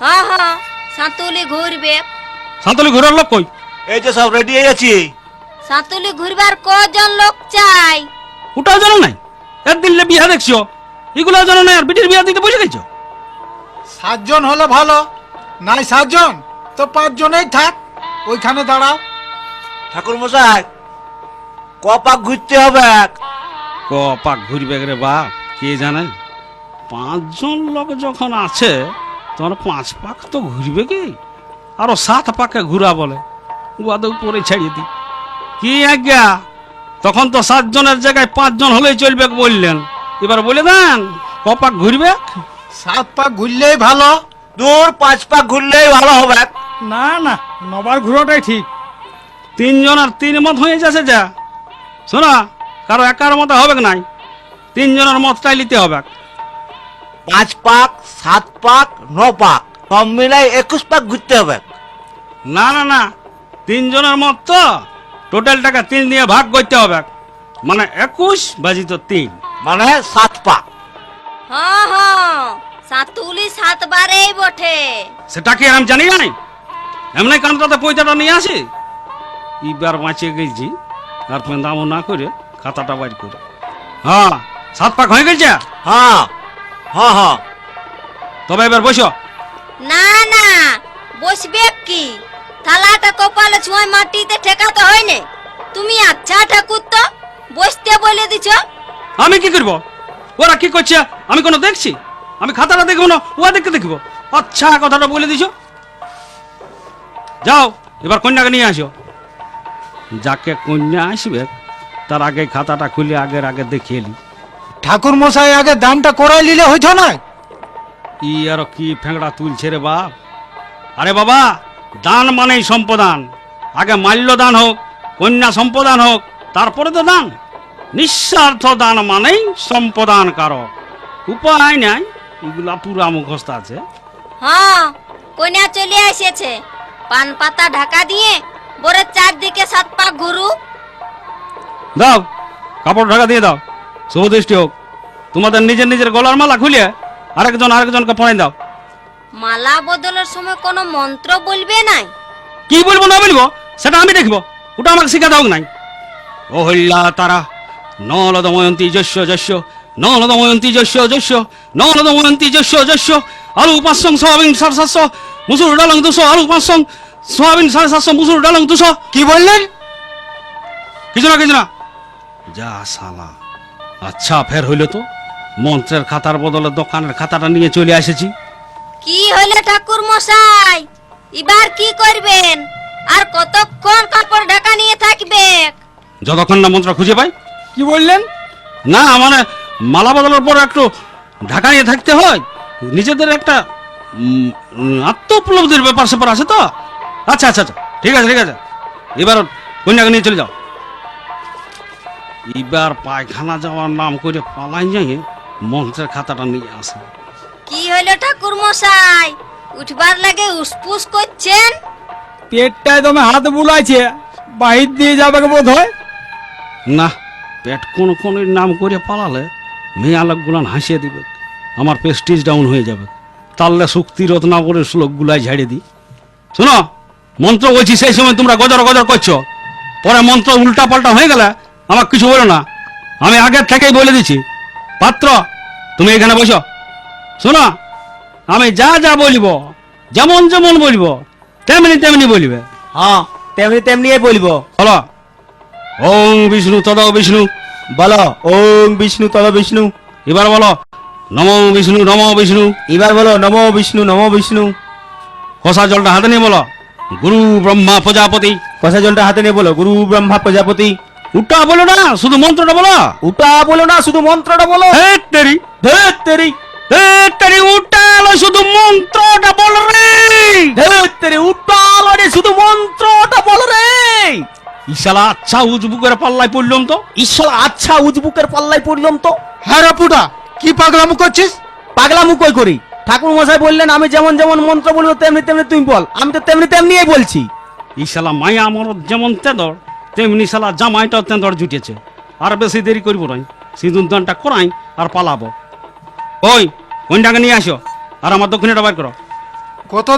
হ্যাঁ হ্যাঁ সাঁতুলি ঘুরবে। সাঁতলি ঘুরার লোক কই? এই যে সব রেডি হয়ে আছি সাঁতুলি ঘুরবার কজন লোক চাই? ওটাও জানো নাই? একদিন লে বিয়া দেখছ এগুলো জানো নাই? আর বিটির বিয়া দিতে বসে গেছো? সাতজন হলে ভালো। নাই সাতজন তো পাঁচজনেই থাক। ওইখানে দাঁড়াও। ঠাকুর মশাই ক পাক ঘুরতে হবে ক পাক ঘুরবে রে বাপ কে জানে? পাঁচজন লোক যখন আছে তখন পাঁচ পাক তো ঘুরবে কি? আরও সাত পাকে ঘুরা বলে। উয়াদে উপরে ছাড়িয়ে দি কি আজ্ঞা? তখন তো সাতজনের জায়গায় পাঁচজন হলেই চলবে বললেন। এবার বলে দেন ক পাক ঘুরবে? সাত পাক ঘুরলেই ভালো দূর পাঁচ পাক ঘুরলেই ভালো হবে। না না নবার ঘুরাটাই ঠিক। তিনজন আর তিন মত হয়ে যাচ্ছে যা। শোনা কারও একার মতো হবে নাই? তিনজনের মতটাই নিতে হবে। পাঁচ পাক সাত পাক ন পাক। সব মিলাই একুশ পাক ঘুরতে হবে। না না না। তিনজনের মত তো। টোটাল টাকা তিন দিয়ে ভাগ করতে হবে। মানে একুশ বাজি তো তিন। মানে সাত পাক। হ্যাঁ হ্যাঁ। সাঁতুলি সাতবারেই বটে। সেটা কি আমি জানি নাই? এমনি কানটাতে পয়সাটা নিয়ে আসি? এবার বাঁচিয়ে গেছি। আর পেন্দামো না করে খাতাটা বাইর করে। হ্যাঁ সাত পাক হয়ে গেছে? হ্যাঁ। হ্যাঁ হ্যাঁ তবে এবার বসো। না না বসবে কি? থালাটা কপালে ছুঁয় মাটিতে ঠেকাতে হয় না। তুমি আচ্ছা ঠাকুর তো বসতে বলে দিছ। আমি কি করব? ওরা কি করছে? আমি কোনো দেখছি? আমি খাতাটা দেখব না ও দেখতে দেখব। আচ্ছা কথাটা বলে দিছ। যাও এবার কন্যাকে নিয়ে আসো। যাকে কন্যা আসবে তার আগে খাতাটা খুলে আগের আগে দেখিয়ে নি ঠাকুর মশাই আগে দানটা করাই নিলে হইতো না? ই আর কি ফেংড়া তুলছে রে বাপ? আরে বাবা দান মানেই সম্পদান। আগে মাল্য দান হোক কন্যা সম্পদান হোক তারপরে তো দান। নিঃস্বার্থ দান মানেই সম্পদান কারক। উপায় নাই এগুলা পুরা মুখস্থ আছে। হ্যাঁ কন্যা চলে এসেছে। পান পাতা ঢাকা দিয়ে বরে চারদিকে সাত পাক ঘুরু। দাও কাপড় ঢাকা দিয়ে দাও। শুভদৃষ্টি হোক। তোমাদের নিজের নিজের গলার মালা খুলে আরেকজন আরেকজনকে পড়াই দাও। মালা বদলের সময় কোনো মন্ত্র বলবে নাই? কি বলব না বলব সেটা আমি দেখব। ওটা আমাকে শিখা দাও নাই। ও হল্লা তারা নলদময়ন্তী যস্য যস্য নলদময়ন্তী যস্য যস্য নলদময়ন্তী যস্য যস্য আলু পাঁচশং সোয়াবিন সাড়ে সাতশো মুসুর ডালং দুশো আলু পাঁচশং সোয়াবিন সাড়ে সাতশো মুসুর ডালং দুশো কি বললেন? কিছু না কিছু না। যা সালা আচ্ছা ফের হইল তো। মন্ত্রের খাতার বদলে দোকানের খাতাটা নিয়ে চলে এসেছি কি হলে ঠাকুর মশাই? এবার কি করবেন? আর কতক্ষণ কাপড় ঢাকা নিয়ে থাকবে? যতক্ষণ না মন্ত্র খুঁজে পাই। কি বললেন? না মানে মালা বদলের পর একটু ঢাকা নিয়ে থাকতে হয়। নিজেদের একটা আত্ম উপলব্ধির ব্যাপার স্যাপার আছে তো? আচ্ছা আচ্ছা আচ্ছা ঠিক আছে ঠিক আছে। এবার কন্যাকে নিয়ে চলে যাও। এবার পায়খানা যাওয়ার নাম করে পালাই যাই মন্ত্রের খাতাটা নিয়ে আসে। কি হলো ঠাকুর মশাই উঠবার লাগে উসপুস করছেন? পেটটায় তোমার হাত বুলাইছে বাহির দিয়ে যাবে বোধ হয় না পেট কোন কোন নাম করে পালালে মেয়ে আলোকগুলান হাসিয়ে দিবে। আমার প্রেস্টিজ ডাউন হয়ে যাবে। তাহলে শক্তি রত্নাকরের শ্লোকগুলাই ঝাড়ে দিই। শোনো মন্ত্র বলছি সেই সময় তোমরা গজর গজর করছ। পরে মন্ত্র উল্টা পাল্টা হয়ে গেলে আমার কিছু বলো না। আমি আগের থেকেই বলে দিচ্ছি। পাত্র তুমি এখানে বসো। শোনো আমি যা যা বলব যেমন যেমন বলব তেমনি তেমনি বলবে। হ্যাঁ তেমনি তেমনি বলব। হলো ওং বিষ্ণু তদ বিষ্ণু। বলো ওম বিষ্ণু তব বিষ্ণু। এবার বলো নম বিষ্ণু নম বিষ্ণু। এবার বলো নম বিষ্ণু নম বিষ্ণু। কষা জলটা হাতে নিয়ে বলো। গুরু ব্রহ্মা প্রজাপতি। কষা জলটা হাতে নিয়ে বলো গুরু ব্রহ্মা প্রজাপতি। উল্টা বলো না শুধু মন্ত্রটা বলো। উটা বলো না শুধু মন্ত্রটা বলো। হে তেরি ধেত তেরি হে তেরি উল্টা এলো শুধু মন্ত্রটা বল রে। ধেত তেরি উটালো রে শুধু মন্ত্রটা বলো রে। ইশালা আচ্ছা উজবুকের পাল্লায় পড়লাম তো। ঈশ্বর আচ্ছা উজবুকের পাল্লায় পড়লাম তো। হ্যাঁ রাপুটা কি পাগলামো করছিস? পাগলামু কই করি? ঠাকুর মশাই বললেন আমি যেমন যেমন মন্ত্র বলব তেমনি তেমনি তুমি বল। আমি তো তেমনি তেমনিই বলছি। ইশালা মায়া আমার যেমন তেঁদর তেমনি শালা জামাইটাও অত্যন্ত জুটেছে। আর বেশি দেরি করব নাই সিঁদুর দানটা করাই আর পালাবো। ওই ওইটাকে নিয়ে আসো, আর আমার দক্ষিণেটা বার করো। কত